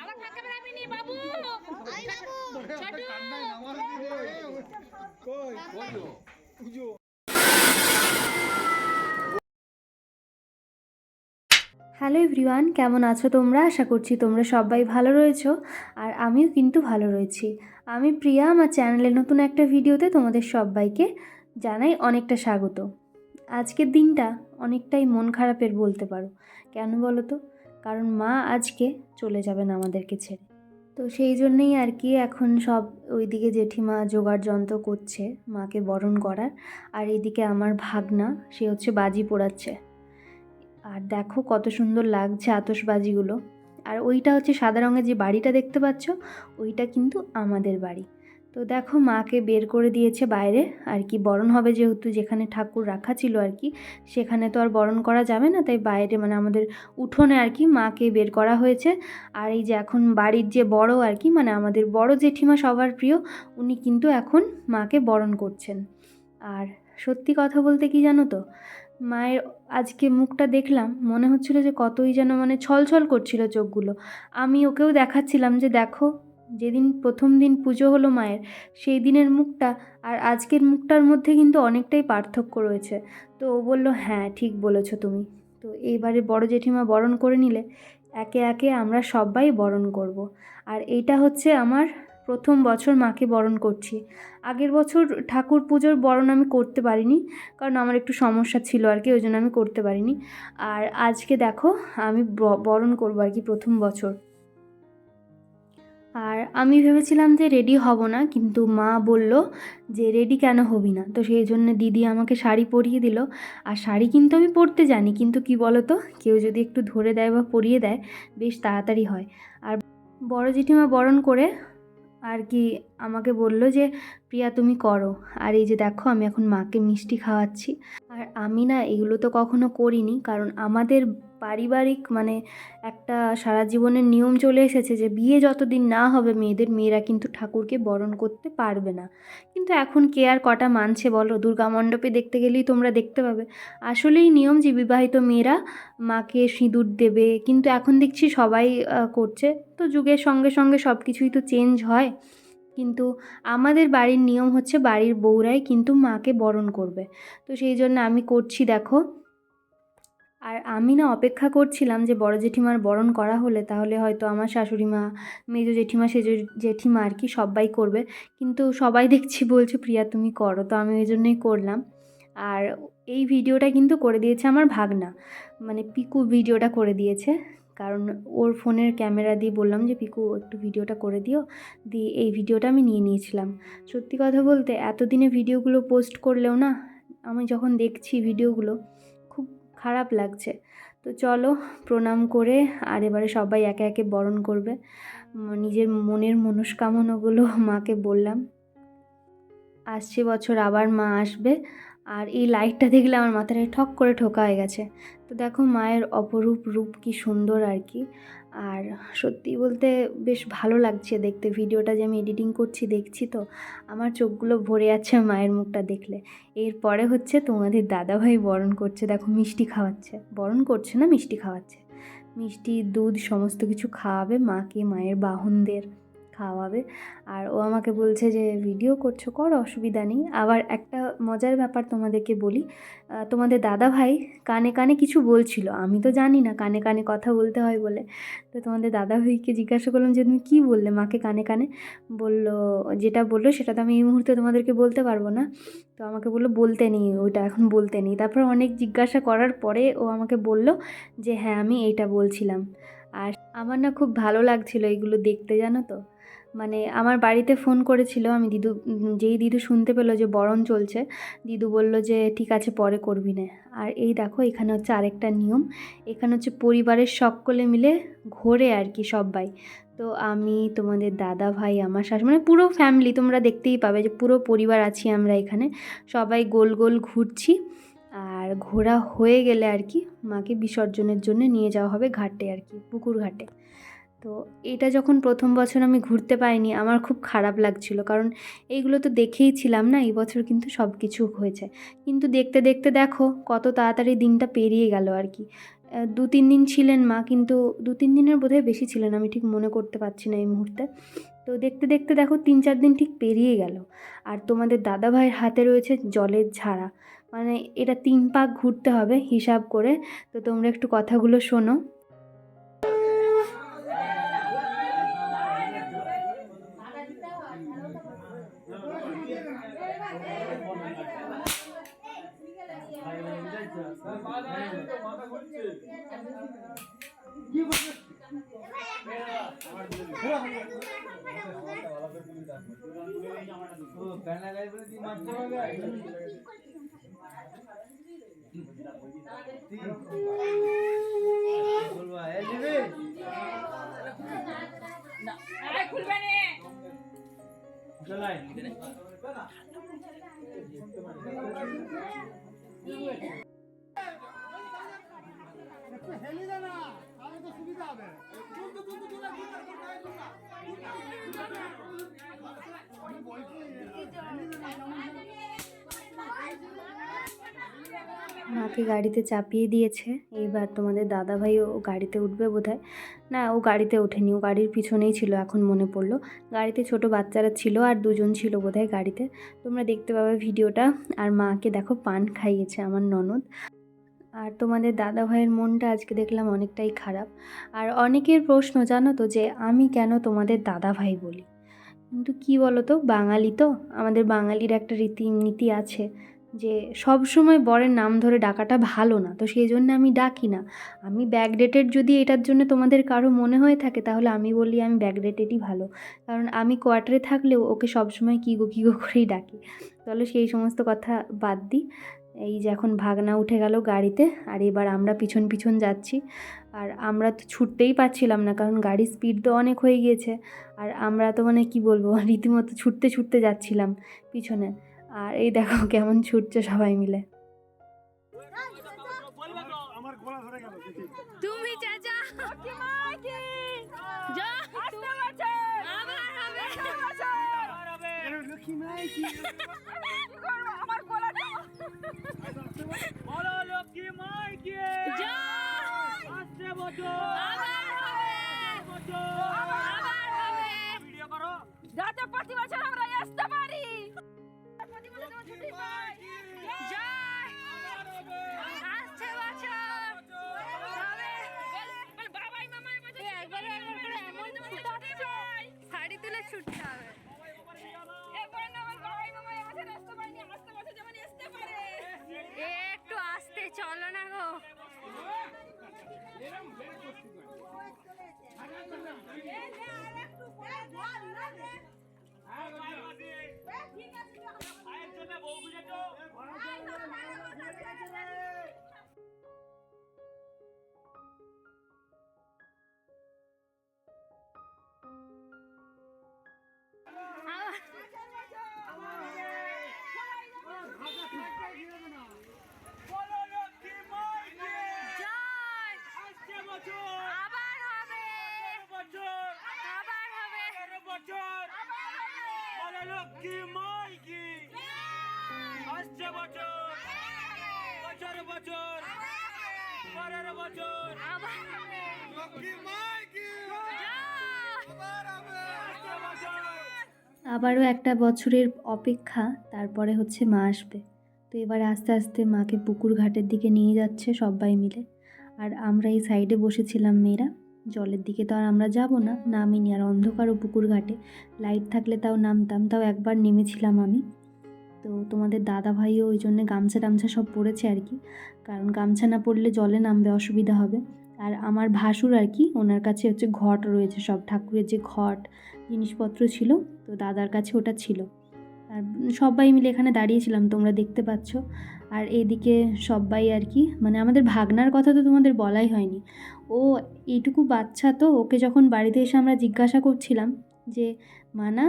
আবার ফাঁকা বেড়াবি নি বাবু ছোটু হ্যালো এভরিওয়ান, কেমন আছো তোমরা? আশা করছি তোমরা সবাই ভালো রয়েছো আর আমিও কিন্তু ভালো রয়েছি। আমি প্রিয়া, আমার চ্যানেলে নতুন একটা ভিডিওতে তোমাদের সবাইকে জানাই অনেকটা স্বাগত। আজকের দিনটা অনেকটাই মন খারাপের বলতে পারো। কেন বলো তো? কারণ মা আজকে চলে যাবেন আমাদেরকে ছেড়ে। তো সেই জন্যেই আর কি এখন সব ওইদিকে জেঠিমা জোগাড় যন্ত্র করছে মাকে বরণ করার। আর এইদিকে আমার ভাগনা, সে হচ্ছে বাজি পোড়াচ্ছে। আর দেখো কত সুন্দর লাগছে আতসবাজিগুলো আর ওইটা হচ্ছে সাদা রঙের যে বাড়িটা দেখতে পাচ্ছ, ওইটা কিন্তু আমাদের বাড়ি। তো দেখো মাকে বের করে দিয়েছে বাইরে, আর কি বরণ হবে যেহেতু যেখানে ঠাকুর রাখা ছিল আর কি, সেখানে তো আর বরণ করা যাবে না, তাই বাইরে মানে আমাদের উঠোনে আর কি মাকে বের করা হয়েছে। আর এই যে এখন বাড়ির যে বড় আর কি মানে আমাদের বড় জেঠিমা সবার প্রিয়, উনি কিন্তু এখন মাকে বরণ করছেন। আর সত্যি কথা বলতে কি জানো তো মায়ের আজকে মুখটা দেখলাম, মনে হচ্ছিল যে কতই যেন মানে ছলছল করছিল চোখগুলো। আমি ওকেও দেখাচ্ছিলাম যে দেখো, যেদিন প্রথম দিন পুজো হলো মায়ের, সেই দিনের মুখটা আর আজকের মুখটার মধ্যে কিন্তু অনেকটাই পার্থক্য রয়েছে। তো ও বলল হ্যাঁ ঠিক বলেছ তুমি। তো এইবারে বড় জেঠিমা বরণ করে নিলে, একে একে আমরা সবাই বরণ করব। আর এইটা হচ্ছে আমার প্রথম বছর মাকে বরণ করছি। আগের বছর ঠাকুর পুজোর বরণ আমি করতে পারিনি, কারণ আমার একটু সমস্যা ছিল আর কি, ওই জন্য আমি করতে পারিনি। আর আজকে দেখো, আমি বরণ করব আর কি প্রথম বছর। আর আমি ভেবেছিলাম যে রেডি হব না, কিন্তু মা বলল যে রেডি কেন হবি না? তো সেই জন্য দিদি আমাকে শাড়ি পরিয়ে দিল। আর শাড়ি কিন্তু আমি পরতে জানি, কিন্তু কি বলো তো কেউ যদি একটু ধরে দেয় বা পরিয়ে দেয়, বেশ তাড়াতাড়ি হয়। আর বড় জেঠিমা বরণ করে আর কি আমাকে বলল যে, প্রিয়া, তুমি করো। আর এই যে দেখো, আমি এখন মাকে মিষ্টি খাওয়াচ্ছি। আর আমি না এগুলো তো কখনো করিনি, কারণ আমাদের পারিবারিক মানে একটা সারা জীবনের নিয়ম চলে এসেছে যে বিয়ে যতদিন না হবে মেয়েদের, মেয়েরা কিন্তু ঠাকুরকে বরণ করতে পারবে না। কিন্তু এখন কে আর কটা মানছে বলো? দুর্গা মণ্ডপে দেখতে গেলেই তোমরা দেখতে পাবে। আসলেই নিয়ম যে বিবাহিত মেয়েরা মাকে সিঁদুর দেবে, কিন্তু এখন দেখছি সবাই করছে। তো যুগের সঙ্গে সঙ্গে সব কিছুই তো চেঞ্জ হয়। কিন্তু আমাদের বাড়ির নিয়ম হচ্ছে বাড়ির বউরাই কিন্তু মাকে বরণ করবে। তো সেই জন্য আমি করছি, দেখো। আর আমি না অপেক্ষা করছিলাম যে বড় জেঠিমার বরণ করা হলে তাহলে হয়তো আমার শাশুড়ি মা মেজো জেঠিমা, সেজো জেঠিমা আর কি সবাই করবে। কিন্তু সবাই দেখছি বলছে, প্রিয়া, তুমি করো। তো আমি ওই জন্যই করলাম। আর এই ভিডিওটা কিন্তু করে দিয়েছে আমার ভাগনা। মানে পিকু ভিডিওটা করে দিয়েছে। কারণ ওর ফোনের ক্যামেরা দিয়ে বললাম যে, পিকু, একটু ভিডিওটা করে দিও। দিয়ে এই ভিডিওটা আমি নিয়ে নিয়েছিলাম। সত্যি কথা বলতে, এতদিনে ভিডিওগুলো পোস্ট করলেও না, আমি যখন দেখছি ভিডিওগুলো খারাপ লাগছে। তো চলো প্রণাম করে আর এবারে সবাই একে একে বরণ করবে। নিজের মনের মনস্কামনাগুলো মাকে বললাম। আসছে বছর আবার মা আসবে। আর এই লাইটটা দেখলে আমার মাথায় ঠক করে ঠোকা হয়ে গেছে। তো দেখো মায়ের অপরূপ রূপ কি সুন্দর আর কি। আর সত্যি বলতে বেশ ভালো লাগছে দেখতে। ভিডিওটা যে আমি এডিটিং করছি, দেখছি তো, আমার চোখগুলো ভরে যাচ্ছে মায়ের মুখটা দেখলে। এরপরে হচ্ছে তোমাদের দাদাভাই বরণ করছে। দেখো মিষ্টি খাওয়াচ্ছে। বরণ করছে না, মিষ্টি খাওয়াচ্ছে। মিষ্টি, দুধ, সমস্ত কিছু খাওয়াবে মাকে, মায়ের বাহনদের। খাওয়াবে। আর ও আমাকে বলছে যে, ভিডিও করছ, কর, অসুবিধা নেই। আবার একটা মজার ব্যাপার তোমাদেরকে বলি তোমাদের দাদা ভাই কানে কানে কিছু বলছিল। আমি তো জানি না কানে কানে কথা বলতে হয় বলে। তো তোমাদের দাদা ভাইকে জিজ্ঞাসা করলাম যে, তুমি কী বললে? মাকে কানে কানে বলল, যেটা বলল সেটা তো আমি এই মুহূর্তে তোমাদেরকে বলতে পারব না। তো আমাকে বলল, বলতে নেই, ওইটা এখন বলতে নেই। তারপর অনেক জিজ্ঞাসা করার পরে ও আমাকে বলল যে হ্যাঁ আমি এইটা বলছিলাম। আর আমার না খুব ভালো লাগছিল এইগুলো দেখতে, জানো তো? মানে আমার বাড়িতে ফোন করেছিল, আমি দিদু, যেই দিদু শুনতে পেল যে বরণ চলছে, দিদু বলল যে ঠিক আছে, পরে করবি না। আর এই দেখো, এখানে হচ্ছে আরেকটা নিয়ম, এখানে হচ্ছে পরিবারের সকলে মিলে ঘোরে আর কি সবাই তো আমি, তোমাদের দাদা ভাই, আমার শাশুড়ি মানে পুরো ফ্যামিলি তোমরা দেখতেই পাবে যে পুরো পরিবার আছি আমরা এখানে। সবাই গোল গোল ঘুরছি, আর ঘোরা হয়ে গেলে আর কি, মাকে বিসর্জনের জন্য নিয়ে যাওয়া হবে ঘাটে আর কি, পুকুর ঘাটে। তো এটা যখন প্রথম বছর আমি ঘুরতে পাইনি, আমার খুব খারাপ লাগছিল। কারণ এইগুলো তো দেখেই ছিলাম না, এই বছর কিন্তু সব কিছু হয়েছে। কিন্তু দেখতে দেখতে দেখো, কত তাড়াতাড়ি দিনটা পেরিয়ে গেল আর কি। দু তিন দিন ছিলেন মা, কিন্তু দু তিন দিনের বোধহয় বেশি ছিলেন, আমি ঠিক মনে করতে পারছি না এই মুহূর্তে। তো দেখতে দেখতে দেখো, তিন চার দিন ঠিক পেরিয়ে গেল। আর তোমাদের দাদা ভাইয়ের হাতে রয়েছে জলের ঝাড়া। মানে এটা তিন পাক ঘুরতে হবে হিসাব করে। তো তোমরা একটু কথাগুলো শোনো। এই, 哎呀，因为。মাকে গাড়িতে চাপিয়ে দিয়েছে। এইবার তোমাদের দাদাভাইও গাড়িতে উঠবে বোধহয়। না, ও গাড়িতে ওঠেনি, ও গাড়ির পিছনেই ছিল এখন মনে পড়ল। গাড়িতে ছোট বাচ্চারা ছিল আর দুজন ছিল বোধহয় গাড়িতে। তোমরা দেখতে পাবে ভিডিওটা। আর মাকে দেখো, পান খাইয়েছে আমার ননদ। আর তোমাদের দাদা ভাইয়ের মনটা আজকে দেখলাম অনেকটাই খারাপ। আর অনেকের প্রশ্ন, জানো তো, যে আমি কেন তোমাদের দাদা ভাই বলি? কিন্তু কি বলো তো, বাঙালি তো? আমাদের বাঙালির একটা রীতি নীতি আছে। যে সব সময় বরের নাম ধরে ডাকাটা ভালো না, তো সেই জন্য আমি ডাকি না। আমি ব্যাকডেটেড যদি এটার জন্য তোমাদের কারও মনে হয়ে থাকে, তাহলে আমি বলি আমি ব্যাকডেটেডই ভালো। কারণ আমি কোয়ার্টারে থাকলেও ওকে সবসময় কী গো কী গো করেই ডাকি। তাহলে সেই সমস্ত কথা বাদ দিই এই যে এখন ভাগনা উঠে গেল গাড়িতে, আর এবার আমরা পিছন পিছন যাচ্ছি। আর আমরা তো ছুটতেই পারছিলাম না, কারণ গাড়ির স্পিড তো অনেক হয়ে গিয়েছে। আর আমরা তো মানে কি বলব, রীতিমতো ছুটতে ছুটতে যাচ্ছিলাম পিছনে। আর এই দেখো কেমন ছুটছে সবাই মিলে। তুমি চাচা। কি মা কি যা আসতে বছর আবার হবে। লক্ষ্মী মাই কি কি করব আমার গলাটা বলো লক্ষ্মী মাই কি যা। আসছে বছর। লক্ষ্মী মাই কি? আসছে বছর। বছর বছর। পরের কি বছর আবারও একটা বছরের অপেক্ষা, তারপরে হচ্ছে মা আসবে। তো এবার আস্তে আস্তে মাকে পুকুর ঘাটের দিকে নিয়ে যাচ্ছে সবাই মিলে। আর আমরা এই সাইডে বসেছিলাম মেয়েরা। জলের দিকে তো আর আমরা যাব না। নামিনি আর অন্ধকারও পুকুর ঘাটে। লাইট থাকলে তাও নামতাম, তাও একবার নেমেছিলাম আমি। তো তোমাদের দাদা ভাইও ওই জন্য গামছা টামছা সব পরেছে আর কি। কারণ গামছা না পরলে জলে নামবে, অসুবিধা হবে। আর আমার ভাসুর আর কি, ওনার কাছে হচ্ছে ঘট রয়েছে সব। ঠাকুরের যে ঘট, জিনিসপত্র ছিল, তো দাদার কাছে ওটা ছিল। আর সবাই মিলে এখানে দাঁড়িয়েছিলাম, তোমরা দেখতে পাচ্ছ। আর এদিকে সবাই আর কি মানে আমাদের ভাগনার কথা তো তোমাদের বলাই হয়নি। ও এইটুকু বাচ্চা তো, ওকে যখন বাড়িতে এসে আমরা জিজ্ঞাসা করছিলাম যে মানা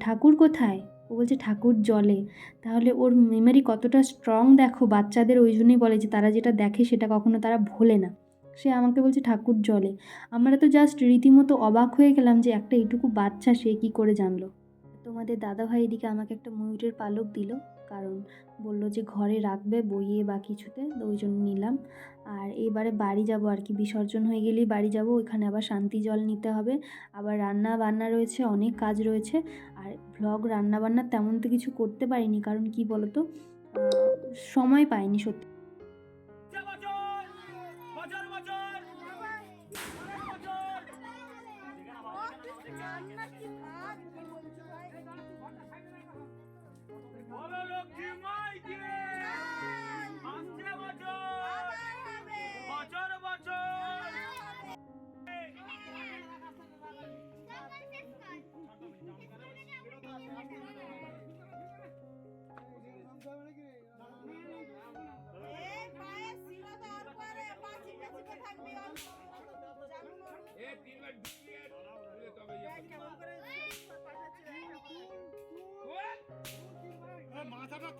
ঠাকুর কোথায়? ও বলছে, ঠাকুর জলে। তাহলে ওর মেমারি কতটা স্ট্রং দেখো, বাচ্চাদের ওই জন্যই বলে যে, তারা যেটা দেখে সেটা কখনো তারা ভোলে না। সে আমাকে বলছে, ঠাকুর জলে। আমরা তো জাস্ট রীতিমতো অবাক হয়ে গেলাম যে, একটা এইটুকু বাচ্চা সে কী করে জানলো। তোমাদের দাদাভাই এদিকে আমাকে একটা ময়ূরের পালক দিল, কারণ বলল যে ঘরে রাখবে বইয়ে বা কিছুতে, তো ওই জন্য নিলাম। আর এইবারে বাড়ি যাব আর কি, বিসর্জন হয়ে গেলেই বাড়ি যাব, ওইখানে আবার শান্তি জল নিতে হবে। আবার রান্না বান্না রয়েছে, অনেক কাজ রয়েছে, আর ভ্লগ রান্না বান্না তেমন তো কিছু করতে পারিনি, কারণ কি বলতো সময় পাইনি সত্যি।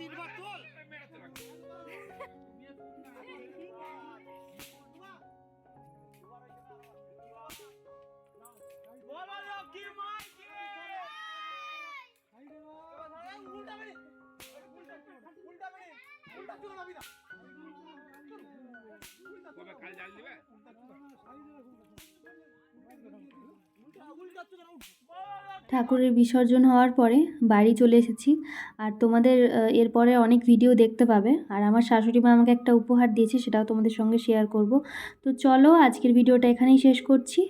তিনবার তোল। বলো লক্ষ্মী মাই উল্টা বেরি উল্টা বেরি উল্টা চলে যাবি না কবে কাল জাল দিবে? ঠাকুরের বিসর্জন হওয়ার পরে বাড়ি চলে এসেছি। আর তোমাদের এরপরে অনেক ভিডিও দেখতে পাবে। আর আমার শাশুড়ি মা আমাকে একটা উপহার দিয়েছে, সেটাও তোমাদের সঙ্গে শেয়ার করব। তো চলো, আজকের ভিডিওটা এখানেই শেষ করছি।